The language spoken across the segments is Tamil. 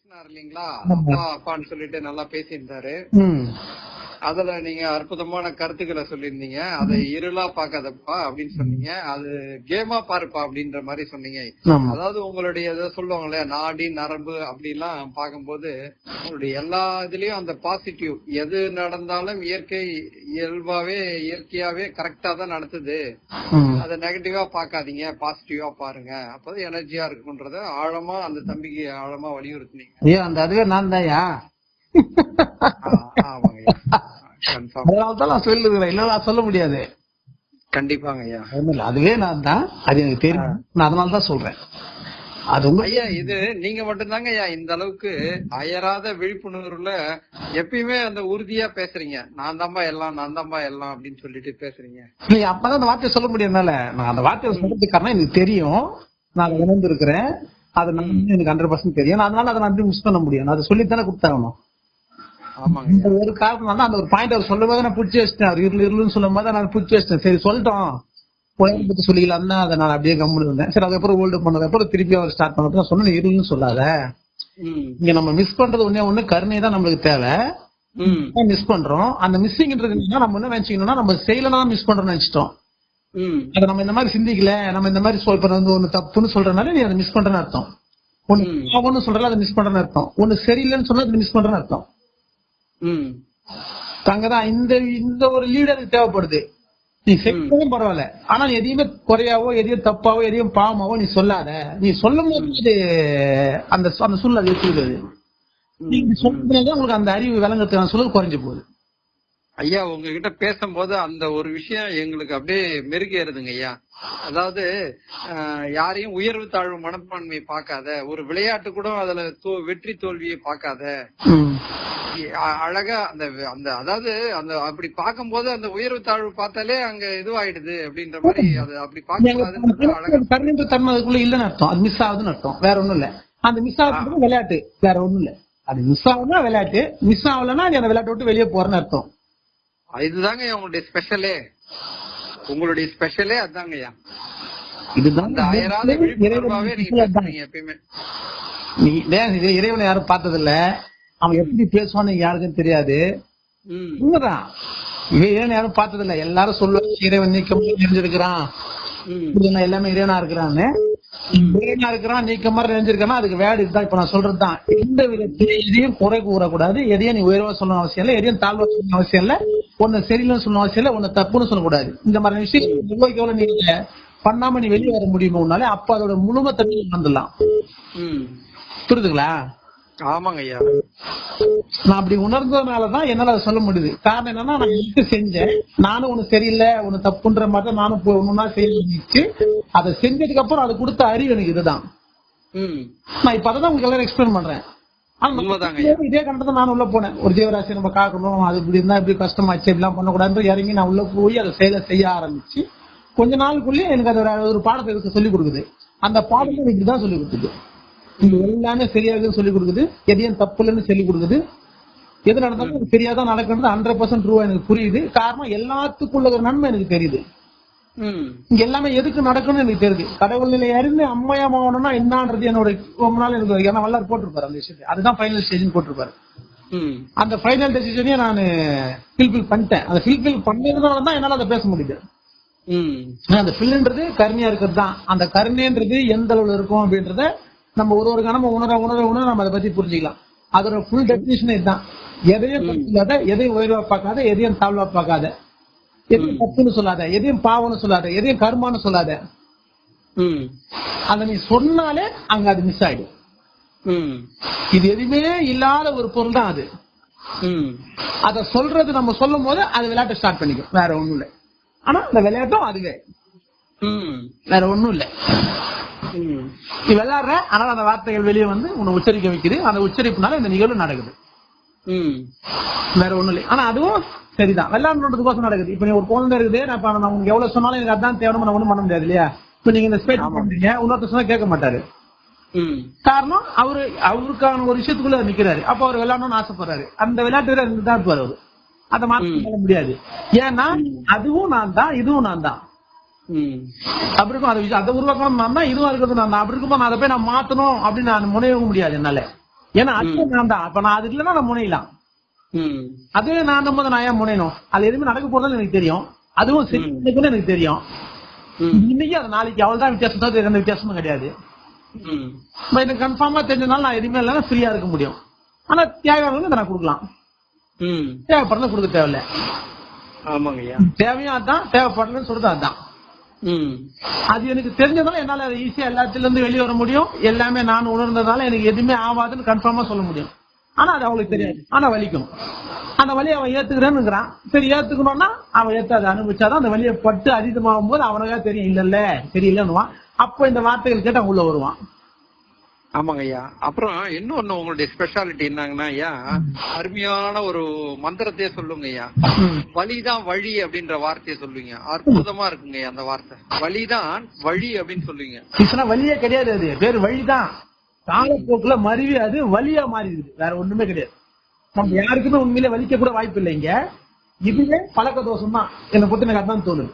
பேசினார் இல்லீங்களா. அப்பா அப்பான்னு சொல்லிட்டு நல்லா பேசியிருந்தாரு. அதுல நீங்க அற்புதமான கருத்துக்களை சொல்லியிருந்தீங்க. அதை இருளா பார்க்காதப்பா அப்படின்னு சொன்னீங்க. அது கேமா பாருப்பா அப்படின்ற மாதிரி சொன்னீங்க. அதாவது உங்களுடைய இதை சொல்லுவாங்களே நாடி நரம்பு அப்படிலாம் பார்க்கும்போது உங்களுடைய எல்லா இதுலயும் அந்த பாசிட்டிவ் எது நடந்தாலும் இயற்கை இயல்பாவே இயற்கையாவே கரெக்டா தான் நடத்துது. அதை நெகட்டிவா பார்க்காதீங்க. பாசிட்டிவா பாருங்க. அப்பதான் எனர்ஜியா இருக்குன்றத ஆழமா அந்த தம்பிக்கு ஆழமா வலியுறுத்துனீங்க. ஐயா அந்த அதுவே நான் தான்யா ஆ, ஆமாங்க கன்ஃபார்ம் அதனால தான் நான் சொல்லுகிறேன் இல்ல நான் சொல்ல முடியாது. கண்டிப்பாங்க ஐயா அதுவே நான் தான். அது எனக்கு தெரியும். நான் அதனால தான் சொல்றேன். அது உங்க ஐயா இது நீங்க மட்டும்தாங்க ஐயா இந்த அளவுக்கு அயராத விழிப்புணர்வுல எப்பயுமே அந்த உறுதியா பேசுறீங்க. நான் தான்பா எல்லாம் நான் தான்பா எல்லாம் அப்படின்னு சொல்லிட்டு பேசுறீங்க. இல்ல அப்பதான் அந்த வார்த்தையை சொல்ல முடியும் என்னால. நான் அந்த வார்த்தையை சொல்றதுக்கு காரணம் எனக்கு தெரியும். நான் உணர்ந்து இருக்கிறேன் அது எனக்கு ஹண்ட்ரட் பர்சன்ட் தெரியும். நான் அதனால அதை நான் மிஸ் பண்ண முடியும்? நான் அதை சொல்லித்தானே கொடுத்தாகணும். இந்த ஒரு காரணம் அந்த ஒரு பாயிண்ட் அவர் சொல்லும் போது நான் பிடிச்சி வச்சிட்டேன். அவர் இருளு இருளுன்னு சொல்லும் போது நான் பிடிச்சி வச்சிட்டேன். சரி சொல்லிட்டோம். உலகம் பத்தி சொல்லிக்கலாம் தான் அதை நான் அப்படியே கம்முன்னு இருந்தேன். சரி அதுக்கப்புறம் ஹோல்டு பண்ணதுக்கப்புறம் திருப்பி அவர் ஸ்டார்ட் நான் சொன்னேன் இருளுன்னு சொல்லாத. இங்க நம்ம மிஸ் பண்றது ஒண்ணே ஒண்ணு கருணை தான் நம்மளுக்கு தேவை. மிஸ் பண்றோம்? அந்த என்னன்னா நம்ம என்ன நினைச்சுக்கணும்னா நம்ம செய்யலாம் மிஸ் பண்றோம்னு நினைச்சிட்டோம். அதை நம்ம இந்த மாதிரி சிந்திக்கல நம்ம இந்த மாதிரி இப்ப வந்து ஒண்ணு தப்புன்னு சொல்றதுனால நீ அதை மிஸ் பண்றேன்னு அர்த்தம். பாவம்னு சொல்றல அதை மிஸ் பண்றேன்னு அர்த்தம். ஒண்ணு சரியில்லைன்னு சொன்னா அதை மிஸ் பண்றேன்னு அர்த்தம். அங்கதான் இந்த இந்த ஒரு லீடருக்கு தேவைப்படுது. நீ செய்யவும் பரவாயில்ல. ஆனா நீ எதையுமே குறையாவோ எதையும் தப்பாவோ எதையும் பாவமாவோ நீ சொல்லாத. நீ சொல்லும் போது அந்த அந்த சூழ்நிலை வச்சுக்கிறது நீங்க சொல்றதுனால உங்களுக்கு அந்த அறிவு விளங்குறதுக்கான சூழல் குறைஞ்சு போகுது. ஐயா உங்ககிட்ட பேசும்போது அந்த ஒரு விஷயம் எங்களுக்கு அப்படியே மெருகேறுதுங்க ஐயா. அதாவது யாரையும் உயர்வு தாழ்வு மனப்பான்மையை பார்க்காத ஒரு விளையாட்டு கூட அதுல தோ- வெற்றி தோல்வியை பார்க்காத. அழகா அந்த அந்த அதாவது அந்த அப்படி பார்க்கும்போது அந்த உயர்வு தாழ்வு பார்த்தாலே அங்க இதுவாயிடுது அப்படின்ற மாதிரி அது அப்படி பார்க்கக்கூடாதுன்றது அழகா கருணைன்ற தன்மை அதுக்குள்ள இல்லைன்னு அர்த்தம். அது மிஸ் ஆகுதுன்னு அர்த்தம். வேற ஒண்ணும் இல்ல. அந்த மிஸ் ஆகுறது விளையாட்டு. வேற ஒண்ணும் இல்ல. அது மிஸ் ஆகுதுன்னா விளையாட்டு. மிஸ் ஆகலன்னா அந்த விளையாட்டை விட்டு வெளியே போறேன்னு அர்த்தம். இதுதாங்க உங்களுடைய ஸ்பெஷலே உங்களுடைய ஸ்பெஷலே அதாங்கய்யா இதுதான் அயராத விழிப்புணர்வாவே நீங்க எப்பயுமே. நீ இறைவனை யாரும் பார்த்தது இல்ல அவன் எப்படி பேசுவான்னு யாருக்கும் தெரியாது. உண்மைதான். இறைவனை யாரும் பார்த்தது இல்ல எல்லாரும் சொல்லுவாங்க இறைவன் நீக்கம் இப்படின்னா எல்லாமே இறைவனா இருக்கிறான்னு. இறைவனா இருக்கிறான் நீக்கமா நிறைஞ்சிருக்கானா அதுக்கு வேடு இதுதான். இப்ப நான் சொல்றதுதான். எந்த விதத்திலும் எதையும் குறை கூறக்கூடாது. எதையும் நீ உயர்வா சொல்லணும் அவசியம் இல்ல. எதையும் தாழ்வா சொல்லணும் அவசியம் இல்ல. ஒன்னு சரியில்லைன்னு சொல்லணும் அவசியம் ஒன்னு தப்புன்னு சொல்லக்கூடாது. இந்த மாதிரி விஷயம் எவ்வளவுக்கு எவ்வளவு நீ பண்ணாம நீ வெளியே வர முடியுமோ உன்னால அப்ப அதோட முழுமை தண்ணி வந்துடலாம் ம். புரியுதுங்களா? ஆமாங்க ஐயா. நான் அப்படி உணர்ந்ததுனாலதான் என்னால அதை சொல்ல முடியுது. காரணம் என்னன்னா நான் எடுத்து செஞ்சேன்? நானும் ஒண்ணு சரியில்லை ஒண்ணு தப்புன்ற மாதிரி தான் நானும் போய் ஒண்ணுன்னா செய்ய அதை செஞ்சதுக்கு அப்புறம் அது கொடுத்த அறிவு எனக்கு இதுதான். நான் இப்ப அதான் உங்களுக்கு எல்லாரும் எக்ஸ்பிளைன் பண்றேன். இதே கண்டத்தை நான் உள்ள போனேன். ஒரு ஜீவராசி நம்ம காக்கணும் அது இப்படி இருந்தா இப்படி கஷ்டமாச்சு இப்படிலாம் பண்ணக்கூடாது இறங்கி நான் உள்ள போய் அதை செயலை செய்ய ஆரம்பிச்சு கொஞ்ச நாளுக்குள்ளேயே எனக்கு அது ஒரு- பாடத்தை எடுத்து சொல்லி கொடுக்குது. அந்த பாடத்தை எனக்கு இப்படிதான் சொல்லி கொடுக்குது. இது எல்லாமே சரியா இருக்குன்னு சொல்லி கொடுக்குது. எதையும் தப்பு இல்லைன்னு சொல்லி கொடுக்குது. எது நடந்தாலும் சரியா தான் நடக்கிறது ஹண்ட்ரட் பர்சன்ட் ரூபா எனக்கு புரியுது. காரணம் எல்லாத்துக்குள்ள ஒரு நன்மை எனக்கு தெரியுது. இங்க எல்லாமே எதுக்கு நடக்கணும்னு எனக்கு தெரியுது. கடவுள் நிலை அறிந்து அம்மையமாகணும்னா என்னன்றது என்னோட ரொம்ப நாள் எனக்கு ஏன்னா வல்லார் போட்டிருப்பாரு அந்த விஷயத்தை அதுதான் ஃபைனல் ஸ்டேஜ்னு போட்டிருப்பாரு. அந்த ஃபைனல் டெசிஷனையும் நான் ஃபில்ஃபில் பண்ணிட்டேன். அந்த ஃபில்ஃபில் பண்ணதுனால தான் என்னால அதை பேச முடியுது. அந்த ஃபில்ன்றது கருணையா இருக்கிறது தான். அந்த கருணைன்றது எந்த அளவுல இருக்கும் அப்படின்றத நம்ம ஒரு ஒரு கணம் உணர உணர உணர நம்ம அதை பத்தி புரிஞ்சுக்கலாம். அதோட ஃபுல் டெபினிஷன் இதுதான். எதையும் எதையும் உயர்வா பார்க்காத எதையும் தாழ்வா பார்க்காத. எதையும் தப்புன்னு சொல்லாத எதையும் பாவம்னு சொல்லாத எதையும் கர்மான்னு சொல்லாத. அத நீ சொன்னாலே அங்க அது மிஸ் ஆயிடும். இது எதுவுமே இல்லாத ஒரு பொருள் தான் அது. அத சொல்றது நம்ம சொல்லும் போது அது விளையாட்டை ஸ்டார்ட் பண்ணிக்கும். வேற ஒண்ணும் இல்ல. ஆனா அந்த விளையாட்டும் அதுவே. வேற ஒண்ணும் இல்ல. நீ விளையாடுற ஆனா அந்த வார்த்தைகள் வெளியே வந்து உன்னை உச்சரிக்க வைக்குது. அந்த உச்சரிப்புனால இந்த நிகழ்வு நடக்குது. வேற ஒண்ணும் இல்லை. ஆனா அதுவும் சரிதான். விளையாடுறதுக்கோசம் நடக்குது. இப்ப நீ ஒரு குழந்தை இருக்குது நான் இப்ப நான் உங்களுக்கு எவ்வளவு சொன்னாலும் எனக்கு அதான் தேவை நான் ஒண்ணும் பண்ண முடியாது இல்லையா? இப்ப நீங்க இந்த ஸ்பேஸ் பண்றீங்க இன்னொருத்தர் சொன்னா கேட்க மாட்டாரு. காரணம் அவரு அவருக்கான ஒரு விஷயத்துக்குள்ள நிக்கிறாரு. அப்ப அவர் விளையாடணும்னு ஆசைப்படுறாரு. அந்த விளையாட்டு வீரர் இருந்துதான் இருப்பாரு அவரு. அதை மாத்த பண்ண முடியாது. ஏன்னா அதுவும் நான் தான் இதுவும் நான் தான். அப்படி இருக்கும். அதை அதை உருவாக்கணும் நான் தான் இதுவும் இருக்கிறது நான். தான் அப்படி இருக்கும்போது நான் அதை போய் நான் மாத்தணும் அப்படின்னு நான் முனையவும் முடியாது என்னால. ஏன்னா அதுவே நான் தான். அப்ப நான் அது இல்லைன்னா நான் முனையலாம். ம். அதுவே நான் போது நான் ஏன் முனையணும்? அது எதுவுமே நடக்க போறது எனக்கு தெரியும். அதுவும் சரி எனக்கு தெரியும். ம். இன்னைக்கு அது நாளைக்கு அவ்வளவுதான் வித்தியாசம். தான் எந்த வித்தியாசமும் கிடையாது. எனக்கு கன்ஃபார்மா தெரிஞ்சனால நான் எதுவுமே இல்லைன்னா ஃப்ரீயா இருக்க முடியும். ஆனா தேவையானவங்க நான் கொடுக்கலாம். ம். தேவைப்படுறது கொடுக்க தேவையில்ல. ஆமாங்க தேவையும் அதான் தேவைப்படலன்னு சொல்றது அதான். அது எனக்கு தெரிஞ்சதால என்னால ஈஸியா எல்லாத்துல இருந்து வெளியே வர முடியும். எல்லாமே நான் உணர்ந்ததால எனக்கு எதுவுமே ஆகாதுன்னு கன்ஃபார்மா சொல்ல முடியும். ஆனா அது அவளுக்கு தெரியாது. ஆனா வலிக்கும். அந்த வழியை அவன் ஏத்துக்கிறேன்னுங்கிறான். சரி ஏத்துக்கணும்னா அவன் ஏத்து அதை அனுபவிச்சாதான் அந்த வழியை பட்டு அதீதமாகும் போது அவனுக்கா தெரியும் இல்ல இல்ல தெரியலன்னுவான். அப்போ இந்த வார்த்தைகள் கேட்டு அவன் உள்ள வருவான். ஆமாங்க ஐயா அப்புறம் இன்னொன்னு உங்களுடைய ஸ்பெஷாலிட்டி என்னங்கன்னா ஐயா அருமையான ஒரு மந்திரத்தையே சொல்லுங்க ஐயா வழிதான் வழி அப்படின்ற வார்த்தையை சொல்லுவீங்க. அற்புதமா இருக்குங்க ஐயா அந்த வார்த்தை. வழிதான் வழி அப்படின்னு சொல்லுவீங்க. கிருஷ்ணா வழியே கிடையாது அது. பேர் வழிதான். காலப்போக்குல மருவி அது வழியா மாறிடுது. வேற ஒண்ணுமே கிடையாது. நம்ம யாருக்குமே உண்மையிலே வலிக்க கூட வாய்ப்பு இல்லைங்க இதுவே பழக்க தோஷம் தான் என்னை பொறுத்த எனக்கு அதான் தோணுது.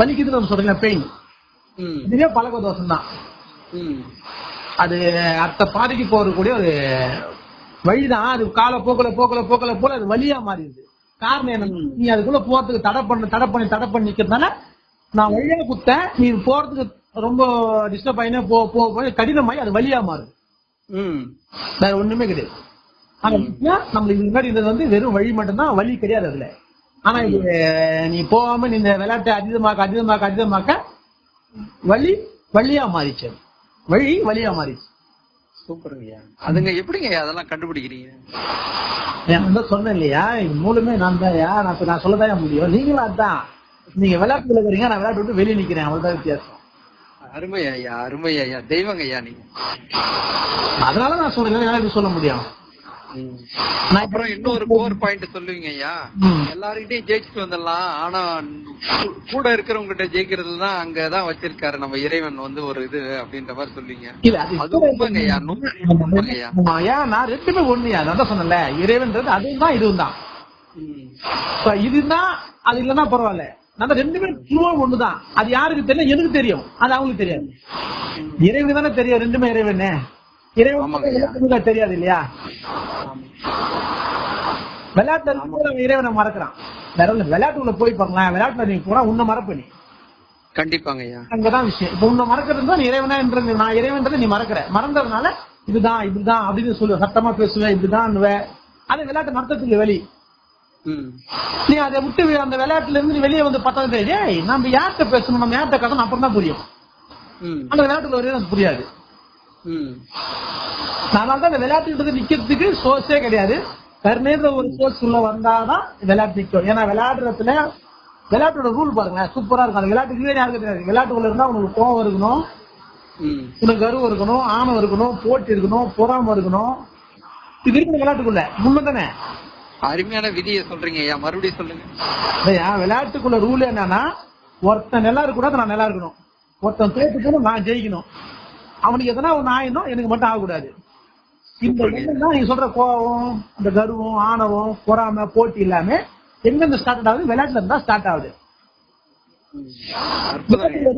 வலிக்குதுன்னு நம்ம சொல்றீங்க பெயின் இதுவே பழக்க தோஷம் தான் அது அடுத்த பாதைக்கு போறக்கூடிய ஒரு வழிதான். அது கால போக்குல போக்குல போக்குல போல அது வழியா மாறிடுது. காரணம் என்ன நீ அதுக்குள்ள போறதுக்கு தடை பண்ண தடை பண்ணி தடை பண்ணி நிக்கிறதுனால நான் வழியா குத்தேன். நீ போறதுக்கு ரொம்ப டிஸ்டர்ப் ஆயினே போ போ போய் கடினமாயி அது வழியா மாறுது. ம். வேற ஒண்ணுமே கிடையாது. ஆனா இப்ப நம்மளுக்கு முன்னாடி இருந்தது வந்து வெறும் வழி மட்டும்தான் வழி கிடையாது அதுல. ஆனா இது நீ போகாம நீ இந்த விளையாட்டை அதிகமாக்க அதிகமாக்க அதிகமாக்க வழி வழியா மாறிச்சு. வழி வழியா மாறிச்சு சூப்பருங்க ஐயா அதுங்க எப்படிங்க அதெல்லாம் கண்டுபிடிக்கிறீங்க? நான் சொன்னேன் இல்லையா இது மூலமே நான் தான் நான் இப்ப நான் சொல்லதான் முடியும். நீங்களும் அதான். நீங்க விளையாட்டுல இருக்கிறீங்க நான் விளையாட்டு விட்டு வெளியே நிக்கிறேன். அவ்வளவுதான் வித்தியாசம். அருமை ஐயா அருமை ஐயா தெய்வங்க ஐயா நீங்க. அதனால நான் சொல்றேன் என்னால சொல்ல முடியும். அப்புறம் இன்னொரு கோர் பாயிண்ட் சொல்லுவீங்க ஐயா. எல்லாருக்கிட்டையும் ஜெயிச்சுட்டு வந்துடலாம். ஆனா கூட இருக்கிறவங்க ஜெயிக்கிறது தான் அங்கதான் வச்சிருக்காரு நம்ம இறைவன் வந்து ஒரு இது அப்படின்ற மாதிரி சொல்லுவீங்க. அது உண்மைங்க ஐயா. ஐயா. நான் ரெண்டுமே ஒண்ணுயா நான் தான் சொன்னேன்ல இறைவன்றது அதுவும் தான் இதுவும் தான் இதுதான் அது இல்லைன்னா பரவாயில்ல. நான் ரெண்டுமே ட்ரூவா ஒண்ணுதான். அது யாருக்கு தெரியும்? எனக்கு தெரியும்? அது அவங்களுக்கு தெரியாது. இறைவனுக்கு தானே தெரியும் ரெண்டுமே இறைவனே. இறைவன் தெரியாது இல்லையா. விளையாட்டுல இறைவனை மறக்கிறான். விளையாட்டுக்குள்ள போய் பாக்கலாம் விளையாட்டுல நீ போனா உன்னை மறப்ப நீ. கண்டிப்பாங்க அங்கதான் விஷயம். இப்ப உன்னை மறக்கிறது தான் நீ இறைவனா என்ற நான் இறைவன்றதை நீ மறக்கிற. மறந்ததுனால இதுதான் இப்படிதான் அப்படின்னு சொல்லுவ சத்தமா பேசுவேன் இப்படிதான் அது விளையாட்டு மறத்தத்துக்கு வெளி. நீ அதை விட்டு அந்த விளையாட்டுல இருந்து நீ வெளியே வந்து பார்த்தா நம்ம யார்கிட்ட பேசணும்? நம்ம யார்கிட்ட கதணும் அப்புறம் தான் புரியும். அந்த விளையாட்டுல எனக்கு புரியாது. அதனால தான் இந்த விளையாட்டுன்றது நிக்கிறதுக்கு சோர்ஸே கிடையாது. கருணேன்ற ஒரு சோர்ஸ் உள்ள வந்தாதான் விளையாட்டு நிக்கும் ஏன்னா விளையாடுறதுல விளையாட்டோட ரூல் பாருங்களேன் சூப்பரா இருக்கும். அந்த விளையாட்டுக்கு யாருக்கு தெரியாது. விளையாட்டுக்குள்ள இருந்தா உனக்கு கோவம் இருக்கணும். உனக்கு கருவம் இருக்கணும். ஆணவம் இருக்கணும். போட்டி இருக்கணும். பொறாம இருக்கணும். இது இருக்கு விளையாட்டுக்குள்ள. உண்மை தானே அருமையான விதியை சொல்றீங்க ஐயா. மறுபடியும் சொல்லுங்க. இல்லையா விளையாட்டுக்குள்ள ரூல் என்னன்னா ஒருத்தன் நல்லா இருக்கக்கூடாது நான் நல்லா இருக்கணும். ஒருத்தன் தோத்துக்கணும் நான் ஜெயிக்கணும். அவனுக்கு எதனா ஒண்ணு ஆயிடும் எனக்கு மட்டும் ஆகக்கூடாது. இந்த தான் நீங்க சொல்ற கோவம் இந்த கர்வம் ஆணவம் பொறாமை போட்டி எல்லாமே எங்க ஸ்டார்ட் ஆகுது? விளையாட்டுல இருந்தா ஸ்டார்ட் ஆகுது.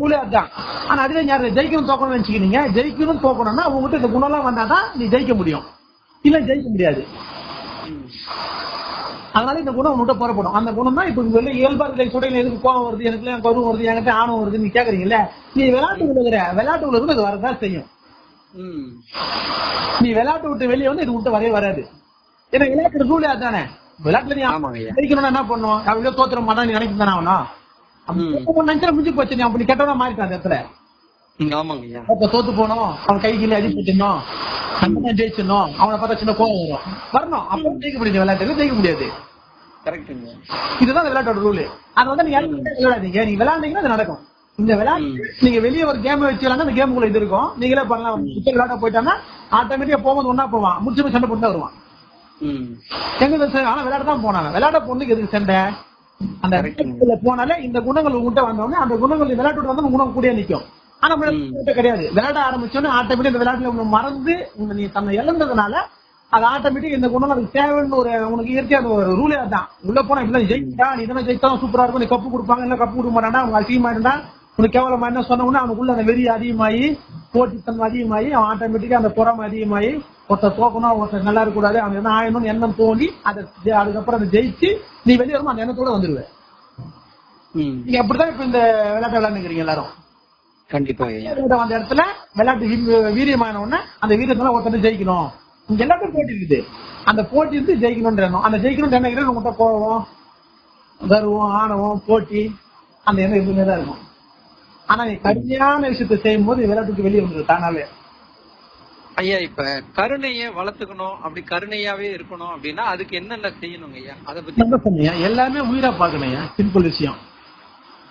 ரூலே அதுதான். ஆனா அதுவே யாரு? ஜெயிக்கணும் தோக்கணும்னு நினைச்சுக்கிறீங்க ஜெயிக்கணும் தோக்கணும்னா உங்ககிட்ட இந்த குணம்லாம் வந்தாதான் நீ ஜெயிக்க முடியும். இல்ல ஜெயிக்க முடியாது. அதனால இந்த குணம் உங்கள்கிட்ட புறப்படும். அந்த குணம் தான் இப்ப வெளில இயல்பா இருக்கிற சொல்றீங்க எதுக்கு கோவம் வருது எனக்கு எல்லாம் கருவம் வருது என்கிட்ட ஆணவம் வருது நீ கேக்குறீங்கல்ல? நீ விளையாட்டு விழுகிற விளையாட்டு விழுகிறது இது வரதான் செய்யும். நீ விளையாட்டு விட்டு வெளியே வந்து இது விட்டு வரவே வராது. ஏன்னா விளையாட்டு ரூலே அதுதானே. விளையாட்டுல நீ ஜெயிக்கணும்னா என்ன பண்ணுவோம்? அவளே தோத்துற மாட்டான் நீ தானே ஆகணும் அப்படி நினைச்சா முடிஞ்சு போச்சு. நீ அப்படி கெட்டவனா மாறிட்டான் அந்த இடத்துல. ம், ஆமாங்க ஐயா அப்ப தோத்து போனோம். அவன் கை கீழே அடிப்பட்டுனோம் நம்ம தான் ஜெயிச்சிடணும் அவனை பார்த்தா சின்ன கோவம் வரும். வரணும். அப்ப ஜெயிக்க முடியும் விளையாட்டு ஜெயிக்க முடியாது. இதுதான் விளையாட்டோட ரூல். அது வந்து நீங்க யாரும் விளையாடாதீங்க. நீங்க விளையாண்டீங்கன்னா அது நடக்கும். இந்த விளையாட்டு நீங்க வெளியே ஒரு கேம் வச்சு அந்த கேமுக்குள்ள இது இருக்கும். நீங்களே பண்ணலாம். இப்ப விளையாட போயிட்டான்னா ஆட்டோமேட்டிக்கா போகும்போது ஒன்னா போவான். முடிச்சு சண்டை போட்டு வருவான். எங்க ஆனா விளையாட தான் போனாங்க. விளையாட போனதுக்கு எதுக்கு சண்டை? அந்த போனாலே இந்த குணங்கள் உங்ககிட்ட வந்தோடனே அந்த குணங்கள் விளையாட்டு வந்து குணம் கூடயே நிக்கும். ஆனா கிடையாது. விளையாட ஆரம்பிச்சோன்னே ஆட்டோமேட்டிக் இந்த விளையாட்டுல மறந்து நீ தன்னை இழந்ததுனால அது ஆட்டோமேட்டிக் இந்த குணம் அதுக்கு தேவைன்னு ஒரு உனக்கு இயற்கையான ஒரு ரூலே அதான். உள்ள போனா இப்படி ஜெயிச்சா நீ இதெல்லாம் ஜெயிச்சா சூப்பரா இருக்கும். நீ கப்பு கொடுப்பாங்க இல்ல கப்பு கொடுக்க மாட்டானா? அவங்க அசிங்கமா இருந்தா உனக்கு கேவலமா என்ன சொன்ன உடனே அவனுக்குள்ள அந்த வெறி அதிகமாகி போட்டித்தன்மை அதிகமாகி அவன் ஆட்டோமேட்டிக்கா அந்த புறமை அதிகமாகி ஒருத்தர் தோக்கணும் ஒருத்தர் நல்லா இருக்கக்கூடாது அவன் என்ன ஆயணும்னு எண்ணம் தோண்டி அதை அதுக்கப்புறம் அதை ஜெயிச்சு நீ வெளியே வரும்போது அந்த எண்ணத்தோட வந்துருவேன் ம். நீங்க அப்படிதான் இப்ப இந்த விளையாட்டு விளையாண்டுக்கிறீங்க எல்லாரும். கண்டிப்பா வந்த இடத்துல விளையாட்டு வீரியமான உடனே அந்த வீரத்துல ஒருத்தர் ஜெயிக்கணும். இங்க எல்லாத்தையும் போட்டி இருக்குது. அந்த போட்டி இருந்து ஜெயிக்கணும்ன்ற எண்ணம். அந்த ஜெயிக்கணும்ன்ற எண்ணம் இருக்கிறது உங்கள்கிட்ட கோவம் கர்வம் ஆணவம் போட்டி அந்த எண்ணம் எப்பவுமே தான் இருக்கும். ஆனா நீ கடுமையான விஷயத்தை செய்யும் போது விளையாட்டுக்கு வெளியே தானாவே. ஐயா இப்ப கருணைய வளர்த்துக்கணும் அப்படி கருணையாவே இருக்கணும் அப்படின்னா அதுக்கு என்னென்ன செய்யணுங்க ஐயா? அத பத்தி சொன்னீங்க எல்லாமே உயிரா பாக்கணுங்க சிம்பிள் விஷயம்.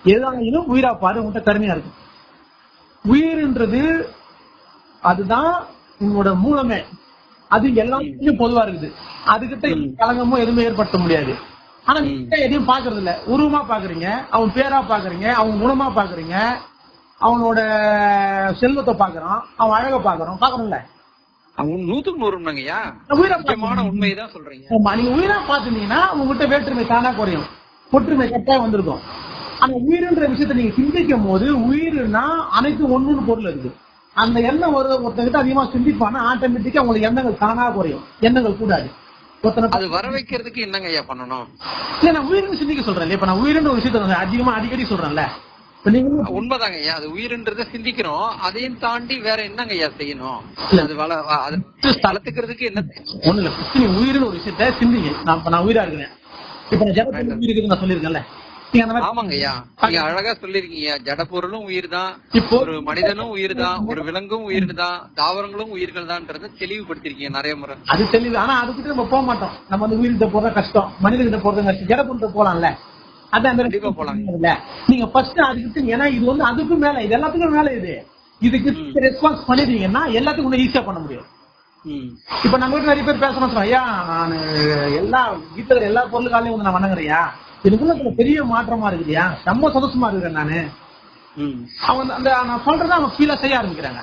எதானாலும் உயிரா பாரு உங்கள்கிட்ட கருணையா இருக்கும். உயிர்ன்றது அதுதான் உங்களோட மூலமே. அது எல்லாத்துலயும் பொதுவா இருக்குது. அதுகிட்ட கலங்கமோ எதுவுமே ஏற்படுத்த முடியாது. ஆனா நீங்க எதையும் பாக்குறது இல்ல உருவமா பாக்குறீங்க அவன் பேரா பாக்குறீங்க அவன் குணமா பாக்குறீங்க அவனோட செல்வத்தை பாக்குறான் அவன் அழக பாக்குறான். பாக்குறோம்ல அவங்க நூத்துக்கு நூறு உண்மைங்க ஐயா. உயிரா முக்கியமான உண்மைதான் சொல்றீங்க. நீங்க உயிரா பாத்துட்டீங்கன்னா உங்ககிட்ட வேற்றுமை தானா குறையும். ஒற்றுமை கட்டாயம் வந்திருக்கும். ஆனா உயிர்ன்ற விஷயத்த நீங்க சிந்திக்கும் போது உயிர்னா அனைத்து ஒண்ணுன்னு பொருள் இருக்கு அந்த எண்ணம் ஒரு ஒருத்தங்கிட்ட அதிகமா சிந்திப்பானா ஆட்டோமேட்டிக்கா உங்களுக்கு எண்ணங்கள் தானா குறையும். எண்ணங்கள் கூடாது. அது வர வைக்கிறதுக்கு என்னங்க ஐயா பண்ணணும்? இல்ல நான் உயிர்னு சிந்திக்க சொல்றேன் இப்ப நான் உயிர்ன்ற ஒரு விஷயத்த அதிகமா அடிக்கடி சொல்றேன்ல. உண்மைதாங்க ஐயா. அது உயிர்ன்றத சிந்திக்கிறோம். அதையும் தாண்டி வேற என்னங்க ஐயா செய்யணும்? அது வள அது வளர்த்துக்கிறதுக்கு என்ன? ஒண்ணு இல்ல உயிர்னு ஒரு விஷயத்த சிந்திங்க. நான் நான் உயிரா இருக்கிறேன். இப்ப நான் உயிர் இருக்குன்னு நான் சொல்லியிருக்கேன்ல. ஆமாங்க ஐயா. நீங்க அழகா சொல்லிருக்கீங்க ஜடப்பொருளும் உயிர் தான் ஒரு மனிதனும் உயிர் தான் ஒரு விலங்கும் உயிர் தான் தாவரங்களும் உயிர்கள் தான்றத தெளிவுபடுத்திருக்கீங்க நிறைய முறை. அது தெளிவு. ஆனா அதுக்கிட்ட நம்ம போக மாட்டோம். நம்ம வந்து உயிர்கிட்ட போறது கஷ்டம் மனிதர்கிட்ட போறது கஷ்டம். ஜடப்புண்ட போலாம்ல? அதான் கண்டிப்பா. இல்ல. நீங்க ஃபர்ஸ்ட் அதுக்கிட்ட ஏன்னா இது வந்து அதுக்கும் மேல இது எல்லாத்துக்கும் மேல இது. இதுக்கு ரெஸ்பான்ஸ் பண்ணிட்டீங்கன்னா எல்லாத்துக்கும் ஈஸியா பண்ண முடியும். இப்ப நம்ம வீட்டுல நிறைய பேர் பேசணும் சொல்றேன் ஐயா நான் எல்லா வீட்டுல இருக்கிற எல்லா பொருளுக்காலையும் வந்து நான் வணங்குறியா இதுக்குள்ள பெரிய மாற்றமா இருக்குதுயா ரொம்ப சந்தோஷமா இருக்கிறேன் நானு. அவங்க அந்த நான் சொல்றதை அவங்க ஃபீலா செய்ய ஆரம்பிக்கிறாங்க.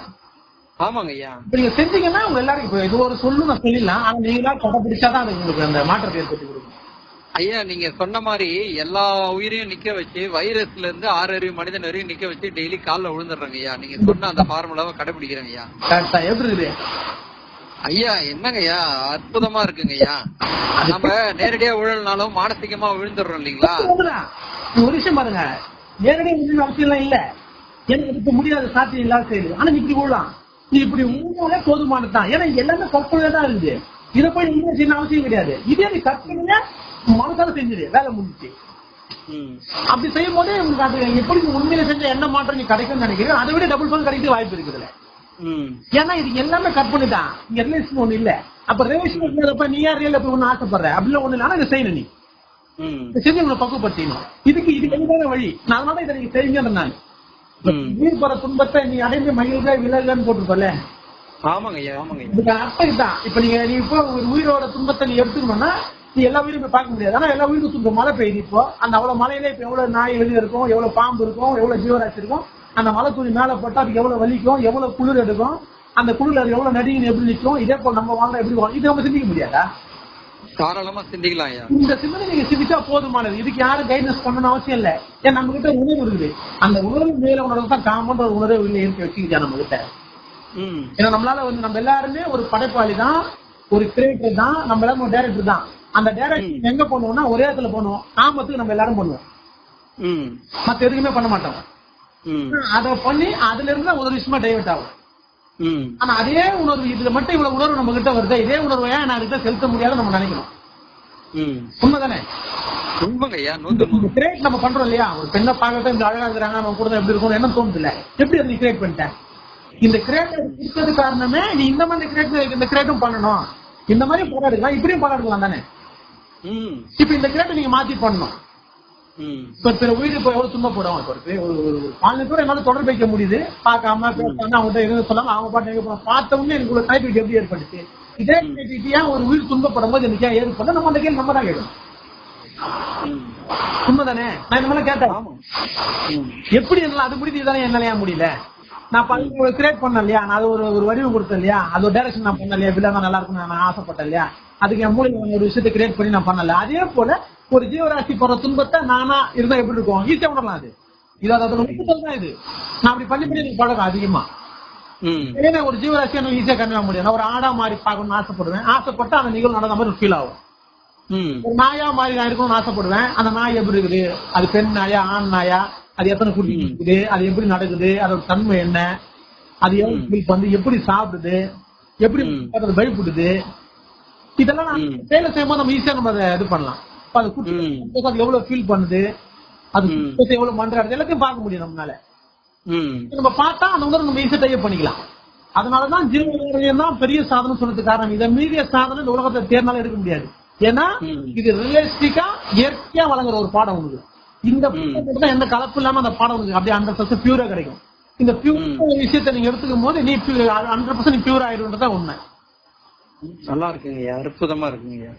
ஆமாங்க ஐயா. இப்ப நீங்க செஞ்சீங்கன்னா உங்க எல்லாரும் இப்ப இது ஒரு சொல்லு நான் சொல்லிடலாம். ஆனா நீங்களா கடைபிடிச்சாதான் அது உங்களுக்கு அந்த மாற்றத்தை ஏற்படுத்தி கொடுக்கும். ஐயா நீங்க சொன்ன மாதிரி எல்லா உயிரையும் நிக்க வச்சு வைரஸ்ல இருந்து ஆறு அறிவு மனிதன் வரையும் நிக்க வச்சு டெய்லி கால்ல விழுந்துடுறாங்க ஐயா. நீங்க சொன்ன அந்த ஃபார்முலாவை கடைபிடிக்கிறேங்க ஐயா. எப்படி ஐயா என்னங்க ஐயா அற்புதமா இருக்குங்க ஐயா நம்ம நேரடியா விழலனாலும் மானசீகமா விழுந்துடுறோம் இல்லீங்களா? ஒரு விஷயம் பாருங்க. நேரடியாக முடிஞ்ச அவசியம் எல்லாம் இல்ல. எனக்கு இதுக்கு முடியாத சாத்தியம் இல்லாத செய்யுது ஆனா இப்படி விழலாம் நீ இப்படி ஊழலே போதுமானதுதான் ஏன்னா எல்லாமே கற்பனை தான் இருக்குது இதை போய் நீங்க செய்யணும் அவசியம் கிடையாது. இதே நீ கற்பனையா மனசால செஞ்சிடு வேலை முடிஞ்சுச்சு. ம். அப்படி செய்யும் போதே உங்களுக்கு அது எப்படி உண்மையில செஞ்ச என்ன மாற்றம் நீ கிடைக்கும்னு நினைக்கிறீங்க அதை விட டபுள் பங்கு கிடைக்க வாய்ப்பு இருக்குதுல்ல ஏன்னா இது எல்லாமே கற்பனை தான். இங்க ரிலேஷன் ஒண்ணு இல்ல. அப்ப ரிலேஷன் இருக்கிறப்ப நீ யார் ரியல் போய் ஒண்ணு ஆசைப்படுற? அப்படிலாம் ஒண்ணு இல்லை. இதை செய்யணும் நீ. செஞ்சு உங்களை பக்குவப்படுத்திக்கணும். இதுக்கு இது எளிதான வழி. நான் அதனால இதை நீங்க செய்யுங்க நான். உயிர் போற துன்பத்தை நீ அடைந்து மகிழ்க விலகன்னு போட்டிருப்பல ஆமாங்க ஆமாங்க இதுக்கு அர்த்தம் இதுதான். இப்ப நீங்க நீ இப்போ ஒரு உயிரோட துன்பத்தை நீ எடுத்துக்கணும்னா நீ எல்லா உயிரும் போய் பார்க்க முடியாது. ஆனா எல்லா உயிருக்கும் துன்பம். மழை பெய்யுது இப்போ. அந்த அவ்வளவு மலையில இப்ப எவ்வளவு நாய் எழுதி இருக்கும் எவ்வளவு பாம்பு இருக்கும் எவ்வளவு ஜீவராசி இருக்கும். அந்த மலை துணி மேல போட்டா அதுக்கு எவ்வளவு வலிக்கும் எவ்வளவு குளிர் எடுக்கும் அந்த குளிர்ல அது எவ்வளவு நடிகை எப்படி நிற்கும் இதே போல் நம்ம வாழ்ந்தா எப்படி வாழும்? இது நம்ம சிந்திக்க முடியாதா? தாராளமா சிந்திக்கலாம் இந்த சிந்தனை நீங்க சிந்திச்சா போதுமானது. இதுக்கு யாரும் கைட்னஸ் பண்ணணும் அவசியம் இல்ல. ஏன் நம்ம கிட்ட உணர்வு இருக்குது. அந்த உணர்வு மேல உணர்வு தான் காமன்ற ஒரு உணர்வு உள்ள இருக்க வச்சுக்கிட்டா நம்ம கிட்ட. ஏன்னா நம்மளால வந்து நம்ம எல்லாருமே ஒரு படைப்பாளி தான் ஒரு கிரியேட்டர் தான் நம்ம எல்லாரும் ஒரு டைரக்டர் தான். அந்த டைரக்டர் எங்க பண்ணுவோம்னா ஒரே இடத்துல பண்ணுவோம். காமத்துக்கு நம்ம எல்லாரும் பண்ணுவோம். மத்த எதுக்குமே பண்ண மாட்டோம். அதை பண்ணி அதுல இருந்து ஒரு விஷயமா டைவர்ட் ஆகும். ஆனா அதே உணர்வு இதுல மட்டும் இவ்வளவு உணர்வு நம்ம கிட்ட வருது? இதே உணர்வை ஏன் நான் கிட்ட செலுத்த முடியாதுன்னு நம்ம நினைக்கணும் உண்மைதானே? உண்மைங்க ஐயா நூத்து நூறு. கிரியேட் நம்ம பண்றோம் இல்லையா? ஒரு பெண்ணை பார்க்கறது இந்த அழகா இருக்கிறாங்க நம்ம கூட எப்படி இருக்கும் என்ன தோணுது எப்படி அதை கிரியேட் பண்ணிட்டேன் இந்த கிரியேட் இருக்கிறது காரணமே நீ இந்த மாதிரி கிரியேட் இந்த கிரியேட்டும் பண்ணணும். இந்த மாதிரி படம் எடுக்கலாம் இப்படியும் படம் எடுக்கலாம் தானே இப்ப இந்த கிரியேட்டை நீங்க மாத்தி பண்ணணும். இப்ப பிற உயிர் இப்ப எவ்வளவு துன்பப்படும் இப்ப ஒரு ஒரு பாஞ்சு பேர் என்னால தொடர்பு வைக்க முடியுது. பார்க்காம பேசாம அவங்ககிட்ட எதுவும் சொல்லாம அவங்க பாட்டு எங்க பார்த்த உடனே எனக்கு ஒரு கனெக்டிவிட்டி எப்படி ஏற்படுச்சு இதே கனெக்டிவிட்டி ஏன் ஒரு உயிர் துன்பப்படும் போது எனக்கு ஏன் ஏற்படும் நம்ம அந்த கேள்வி நம்ம தான் கேட்கணும். உண்மைதானே நான் இந்த மாதிரி கேட்டேன். எப்படி என்னால அது முடியுது தானே என்னால ஏன் முடியல? நான் கிரியேட் பண்ணேன் இல்லையா? நான் அது ஒரு ஒரு வடிவம் கொடுத்தேன் இல்லையா? அது ஒரு டைரக்ஷன் நான் பண்ணேன் இல்லையா? வில்லங்க நல்லா இருக்கும் நான் ஆசைப்பட்டேன் இல்லையா? அதுக்கு என் மூலியம் ஒரு விஷயத்தை கிரியேட் பண்ணி நான் பண்ணல. அதே போல ஒரு ஜீவராசி போற துன்பத்தை நானா இருந்தா எப்படி இருக்கும்? ஈஸியா உணரலாம் அது. இது அதோட நுட்பத்தில் தான் இது. நான் அப்படி பண்ணி பண்ணி எனக்கு பழக்கம் அதிகமா. ஏன்னா ஒரு ஜீவராசியை நம்ம ஈஸியா கன்வே முடியும் நான் ஒரு ஆடா மாறி பார்க்கணும்னு ஆசைப்படுவேன். ஆசைப்பட்டு அந்த நிகழ்வு நடந்த மாதிரி ஃபீல் ஆகும். ஒரு நாயா மாறி நான் இருக்கணும்னு ஆசைப்படுவேன். அந்த நாய் எப்படி இருக்குது? அது பெண் நாயா ஆண் நாயா? அது எத்தனை குட்டி இருக்குது? அது எப்படி நடக்குது? அதோட தன்மை என்ன? அது ஃபீல் பண்ணுது எப்படி சாப்பிடுது? எப்படி பயப்படுது? இதெல்லாம் நான். வேலை செய்யும்போது நம்ம ஈஸியா நம்ம அதை இது பண்ணலாம். அது. சந்தோஷம் அது எவ்வளவு ஃபீல் பண்ணுது? அது. சந்தோஷம் எவ்வளவு பண்றாரு எல்லாத்தையும் பார்க்க முடியும் நம்மளால. நம்ம பார்த்தா அந்த உணர்வு நம்ம ஈஸியா டைப் பண்ணிக்கலாம். அதனாலதான் ஜீவனம் தான் பெரிய சாதனை சொன்னதுக்கு காரணம். இதை மீறிய சாதனை இந்த உலகத்தை தேர்னால எடுக்க முடியாது. ஏன்னா. இது ரியலிஸ்டிக்கா இயற்கையா வழங்குற ஒரு பாடம் உனக்கு இந்த தான் எந்த கலப்பு இல்லாம அந்த பாடம் உனக்கு அப்படியே ஹண்ட்ரட் பர்சன்ட் பியூரா கிடைக்கும். இந்த பியூர் விஷயத்தை நீங்க எடுத்துக்கும் போது நீ ஹண்ட்ரட் பர்சன்ட் பியூர் ஆயிடுன்றதான் உண்மை. நல்லா இருக்குங்கய்யா அற்புதமா இருக்குங்கய்யா.